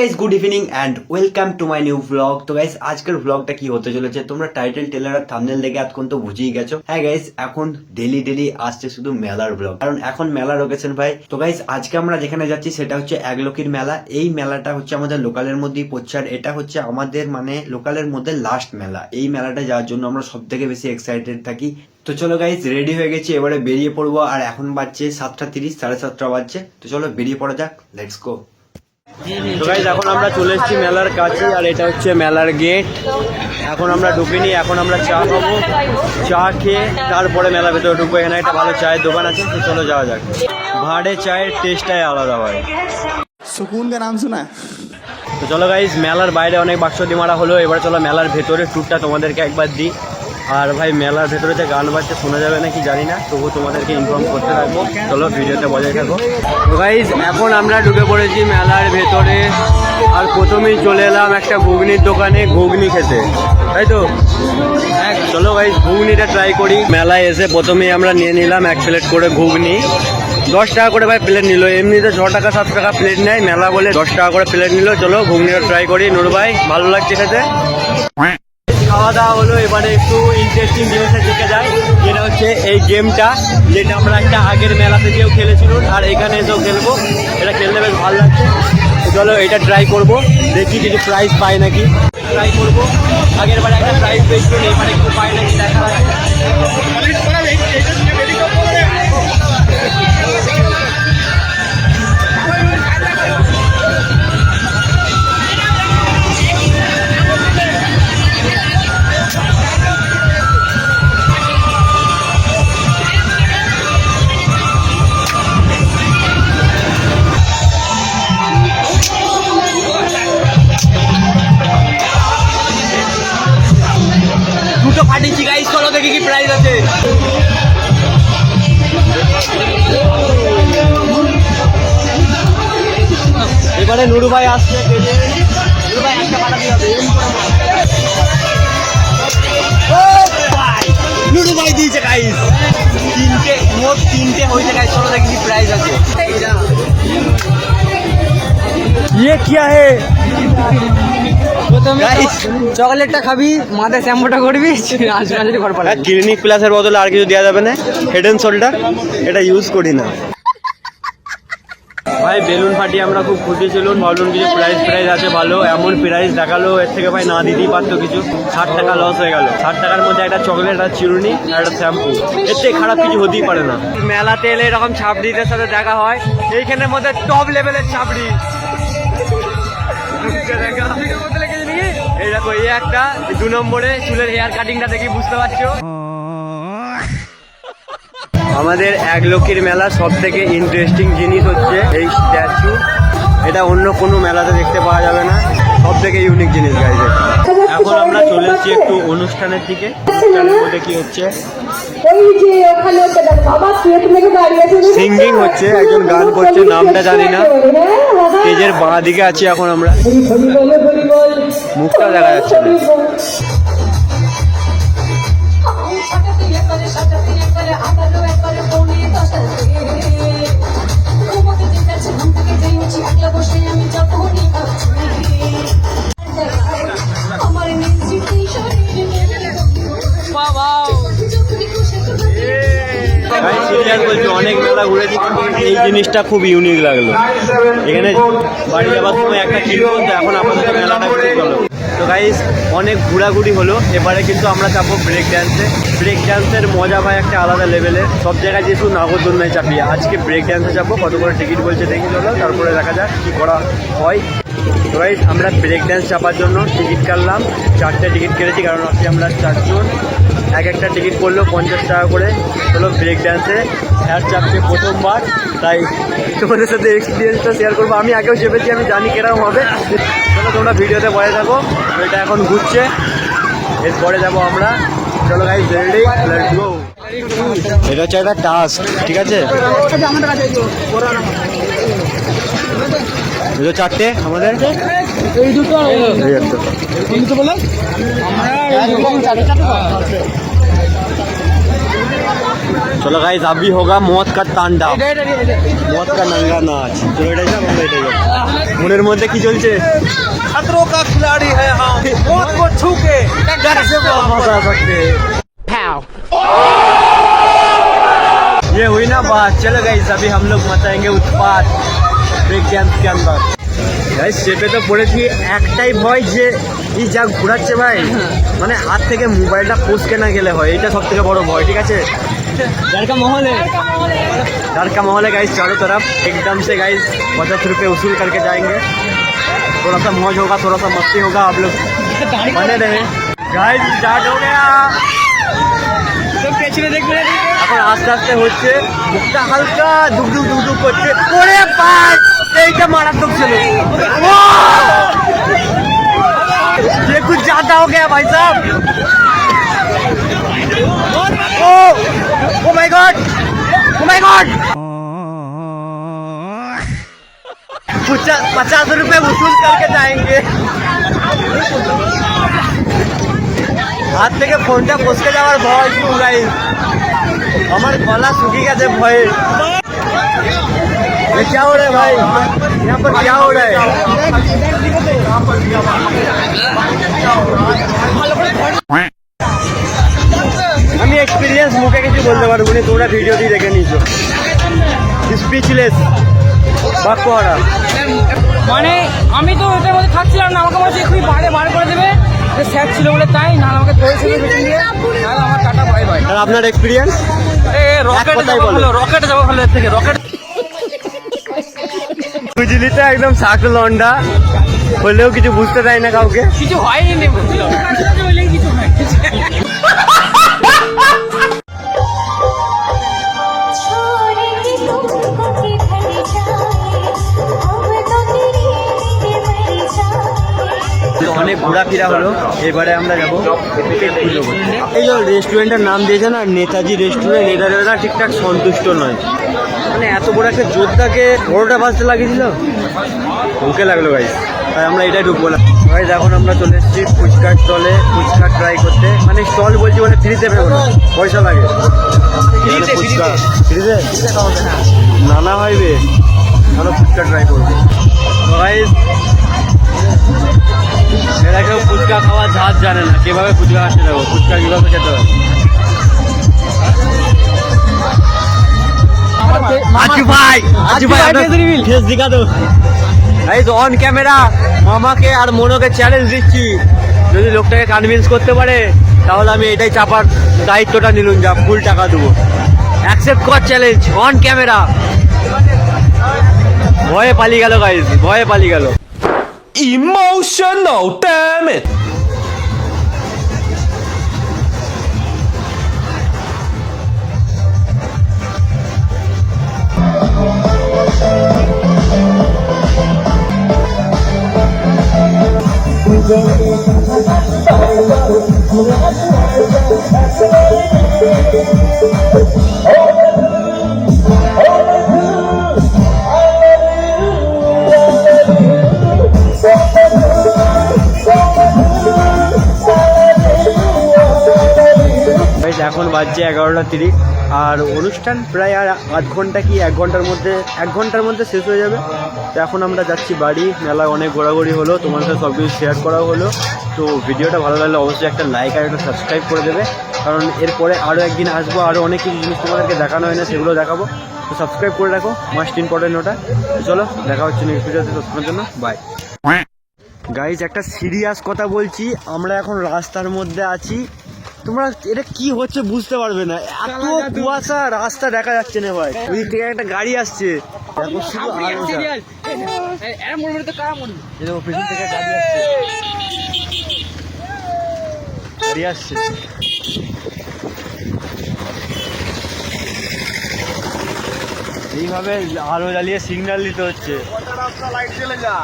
Guys good evening and welcome to my new blog তো guys আজকের ব্লগটা কি হতে চলেছে? তোমরা টাইটেল টেলার আর থামনেল দেখে এতক্ষণ তো বুঝেই গেছো। হ্যাঁ গাইস এখন ডেলি ডেলি আসছে শুধু মেলার ব্লগ কারণ এখন মেলা লোকেশন ভাই। তো গাইস আজকে আমরা যেখানে যাচ্ছি সেটা হচ্ছে একলকির মেলা। এই মেলাটা হচ্ছে আমাদের লোকালের মধ্যেই পড়ছে আর এটা হচ্ছে আমাদের মানে লোকালের মধ্যে লাস্ট মেলা। এই মেলাটা যাওয়ার জন্য আমরা সব থেকে বেশি এক্সাইটেড থাকি। তো চলো গাইস রেডি হয়ে গেছি। এবারে বেরিয়ে পড়ব। আর এখন বাজছে সাতটা তিরিশ, সাড়ে সাতটা বাজছে। তো চলো বেরিয়ে পড়া যাক। লেটস গো তো গাইজ এখন আমরা চলে এসেছি মেলার কাছে আর এটা হচ্ছে মেলার গেট এখন আমরা ঢুকিনি এখন আমরা চা খাব চা খেয়ে তারপরে মেলা ভেতরে ঢুকবো। এখানে একটা ভালো চায়ের দোকান আছে তো চলো যাওয়া যাক। ভাড়ে চায়ের টেস্টটাই আলাদা হয় নাম শোনা তো চলো গাইজ মেলার বাইরে অনেক বাক্স ডিমারা হলো এবার চলো মেলার ভেতরে ট্যুরটা তোমাদেরকে একবার দিই। আর ভাই, মেলার ভেতরে যে গান বাজছে, শোনা যাবে নাকি জানি না। তবু তোমাদেরকে ইনফর্ম করতে থাকব চলো ভিডিওতে বজায় থাকো। গাইজ এখন আমরা ঢুকে পড়েছি মেলার ভেতরে। আর প্রথমেই চলে এলাম একটা ঘুগনির দোকানে ঘুগনি খেতে। তাই তো? চলো গাইজ ঘুগনিটা ট্রাই করি। মেলায় এসে প্রথমেই আমরা নিয়ে নিলাম এক প্লেট করে ঘুগনি। দশ টাকা করে ভাই প্লেট নিল। এমনিতে ছ টাকা, সাত টাকা প্লেট নেয়। মেলা বলে দশ টাকা করে প্লেট নিল। চলো, ঘুগনিটা ট্রাই করি। নুর ভাই, ভালো লাগছে খেতে? খাওয়া দাওয়া হলো, এবারে একটু ইন্টারেস্টিং জিনিসের দিকে যাই। যেটা হচ্ছে এই গেমটা যেটা আমরা একটা আগের মেলাতে গিয়েও খেলেছিলাম, আর এখানে এসেও খেলব। এটা খেলতে বেশ ভালো লাগছে। চলো, এটা ট্রাই করব। দেখি কিছু প্রাইজ পাই নাকি। ট্রাই করব। আগের বারে একটা প্রাইজ পেয়েছিলাম, এবারে একটু পাই নাকি, দেখা এবারে নুরু ভাই আসছে পেজে। নুরু ভাই একটা পাঠাতে হবে এরম করে মার। ও ভাই নুরু ভাই দিয়েছে গাইস তিনটে মোট তিনটে হয়েছে গাইস চলো দেখি কি প্রাইজ আছে ये क्या है গাইস চকলেটটা খাবি মাথায় শ্যাম্পুটা করবি আসবে আসলে ঘর পালা ক্লিনিক প্লাসের বদলে আর কিছু দেওয়া যাবে না হেড অ্যান্ড শোল্ডার এটা ইউজ করি না ভাই বেলুন ফাটিয়ে আমরা খুব খুশি ছিলাম। ভাবলাম কিছু প্রাইস প্রাইস আছে ভালো এমন প্রাইস দেখাল এর থেকে ভাই না দিতেই পারতো কিছু। ষাট টাকা লস হয়ে গেল। ষাট টাকার মধ্যে একটা চকলেট আর চিরুনি আর একটা শ্যাম্পু এর থেকে খারাপ কিছু হতেই পারে না। মেলাতে এলে এরকম ছাপড়িদের সাথে দেখা হয়। এইখানের মধ্যে টপ লেভেলের ছাপড়ি। এই দেখো এই একটা দু নম্বরে চুলের হেয়ার কাটিংটা দেখি বুঝতে পারছ। আমাদের এক লক্ষীর মেলা সব থেকে ইন্টারেস্টিং জিনিস হচ্ছে এই স্ট্যাচু এটা অন্য কোনো মেলাতে দেখতে পাওয়া যাবে না সব থেকে ইউনিক জিনিস গাইজ এখন আমরা চলে এসেছি একটু অনুষ্ঠানের দিকে কি হচ্ছে? Singing হচ্ছে, একজন গান করছে, নামটা জানি না। স্টেজের বাঁ দিকে আছি এখন আমরা। মুখটা দেখা যাচ্ছে। জিনিসটা খুব ইউনিক লাগল। এখানে বাড়ি যাওয়ার সময় একটা কিনবো তো এখন আপাতত মেলাটা ঘুরে চলো। তো গাইস অনেক ঘোরাঘুরি হলো। এবারে কিন্তু আমরা চাপবো ব্রেক ড্যান্সে ব্রেক ড্যান্সের মজা ভাই একটা আলাদা লেভেলে সব জায়গায় যেহেতু নাগরদোলনায় চাপি আজকে ব্রেক ড্যান্সে যাব কত করে টিকিট বলছে দেখি চলো। তারপরে দেখা যাক কী করা হয়। তো গাইস আমরা ব্রেক ড্যান্স চাপার জন্য টিকিট কাটলাম। চারটে টিকিট কেটেছি, কারণ আজকে আমরা চারজন। এক একটা টিকিট করল পঞ্চাশ টাকা করে। হলো ব্রেক ড্যান্সে হ্যার চাপছে প্রথমবার। তাই তোমাদের সাথে এক্সপিরিয়েন্সটা শেয়ার করব। আমি আগেও চেপেছি আমি জানি কীরকম হবে। চলো তোমরা ভিডিওতে বলে থাকো। এটা এখন ঘুরছে। এরপরে যাব আমরা। চলো গাইজ গো এটা হচ্ছে একটা টাস্ক ঠিক আছে? দুটো চারটে আমাদের? এই দুটো। এই একটা। কোন দুটো বলে चलो गाइस अभी होगा मौत का तांडव মদ কা নাঙ্গা নাচ তো এটাই যাব আমরা এটাই যাব মনের মধ্যে কি চলছে खतरों का खिलाड़ी है हम मौत को छू के डर से वापस आ सकते हैं ये हुई ना बात चलो गाइस अभी हम लोग मचाएंगे उत्पात ब्रेक डांस के अंदर গাইস চেপে তো পড়েছি একটাই ভয় যে এই যা ঘোরাচ্ছে ভাই মানে হাত থেকে মোবাইলটা ফসকে না গেলে হয় এটা সব থেকে বড় ভয় ঠিক আছে डर का माहौल है डर का माहौल है गाइस चारों तरफ एकदम से गाइस पचास रुपये वसूल करके जाएंगे थोड़ा सा मौज होगा थोड़ा सा मस्ती होगा आप लोग बने रहे गाइस स्टार्ट हो गया এখন আস্তে আস্তে হচ্ছে মুখটা হালকা দুক দুক দুক দুক করছে ওরে পাঁচ এইটা মারাত্মক ছিল ও! ये कुछ ज्यादा हो गया भाई साहब oh oh my god oh my god पचास रुपए वसूल करके जाएंगे হাত থেকে ফোনটা ফসকে যাওয়ার ভয় শুরু গাইস আমার গলা শুকিয়ে গেছে ভয়ে ये क्या हो रहा है भाई यहाँ पर क्या हो रहा है আমি এক্সপিরিয়েন্স মুখে কিছু বলতে পারবো না তোমরা ভিডিওটি দেখে নিয়েছো স্পিচলেস বাক্য হারা মানে আমি তো ওটার মধ্যে থাকছিলাম না আমাকে মনে হচ্ছে এক্ষুনি বাইরে বার করে দেবে যে স্যার ছিল বলে তাই না আমাকে ধরেছিল পেছন দিয়ে নাহলে আমার টাটা বাই বাই আর আপনার এক্সপিরিয়েন্স এ রকেট কথায় যাবো বলো। ভালো রকেট যাবো ভালো এর থেকে রকেট বিজলিটা একদম শাক লন্ডা হলেও কিছু বুঝতে দেয় না কাউকে। কিছু হয়নি অনেক হলো। এবারে আমরা যাব এই রেস্টুরেন্টের নাম দিয়েছে না নেতাজি রেস্টুরেন্ট এটা ঠিকঠাক সন্তুষ্ট নয়। মানে এত বড় একটা যোদ্ধাকে বড়োটা বাজতে লাগিয়েছিল? ওকে লাগল ভাই তাই আমরা এটাই ঢুকবো না। ভাই এখন আমরা চলে এসেছি ফুচকার স্টলে ফুচকা ট্রাই করতে। মানে স্টল বলছি মানে ফ্রিতে পেবো না পয়সা লাগে। ফুচকা ফ্রিতে। নানা ভাইবে আমরা ফুচকা ট্রাই করব। ভাই এরা কেউ ফুচকা খাওয়ার ঝাঁজ জানে না। কীভাবে ফুচকা আসতে যাব ফুচকা কীভাবে খেতে হবে আজু ভাই আজু ভাই ফেস দিখা দো এই তো অন ক্যামেরা মামাকে আর মনোকে চ্যালেঞ্জ দিচ্ছি। যদি লোকটাকে কনভিন্স করতে পারে তাহলে আমি এটাই চাপার দায়িত্বটা নিলুম যা ফুল টাকা দেবো। অ্যাকসেপ্ট কর চ্যালেঞ্জ অন ক্যামেরা ভয়ে পালিয়ে গেল গাইজ ভয়ে পালিয়ে গেল। Emotional damn Santo. এখন বাজছে এগারোটা তিরিশ। আর অনুষ্ঠান প্রায় আর আধ ঘণ্টা কি এক ঘণ্টার মধ্যে এক ঘণ্টার মধ্যে শেষ হয়ে যাবে। তো এখন আমরা যাচ্ছি বাড়ি। মেলায় অনেক ঘোরাঘুরি হলো তোমার সাথে সব কিছু শেয়ার করা হলো। তো ভিডিওটা ভালো লাগলে অবশ্যই একটা লাইক আর একটা সাবস্ক্রাইব করে দেবে। কারণ এরপরে আরও একদিন আসব আরও অনেক কিছু জিনিস তোমাদেরকে দেখানো হয় না সেগুলো দেখাবো। তো সাবস্ক্রাইব করে রাখো মাস্ট ইম্পর্টেন্ট ওটা। চলো দেখা হচ্ছে নেক্সট ভিডিওতে ততক্ষণের জন্য বাই গাইজ একটা সিরিয়াস কথা বলছি। আমরা এখন রাস্তার মধ্যে আছি। তোমরা এটা কি হচ্ছে বুঝতে পারবে না। এত কুয়াশা রাস্তা দেখা যাচ্ছে না ভাই। ওই থেকে একটা গাড়ি আসছে। গাড়ি আসছে। এইভাবে আলো জ্বালিয়ে সিগন্যাল দিতে হচ্ছে। লাইট জ্বলে যা।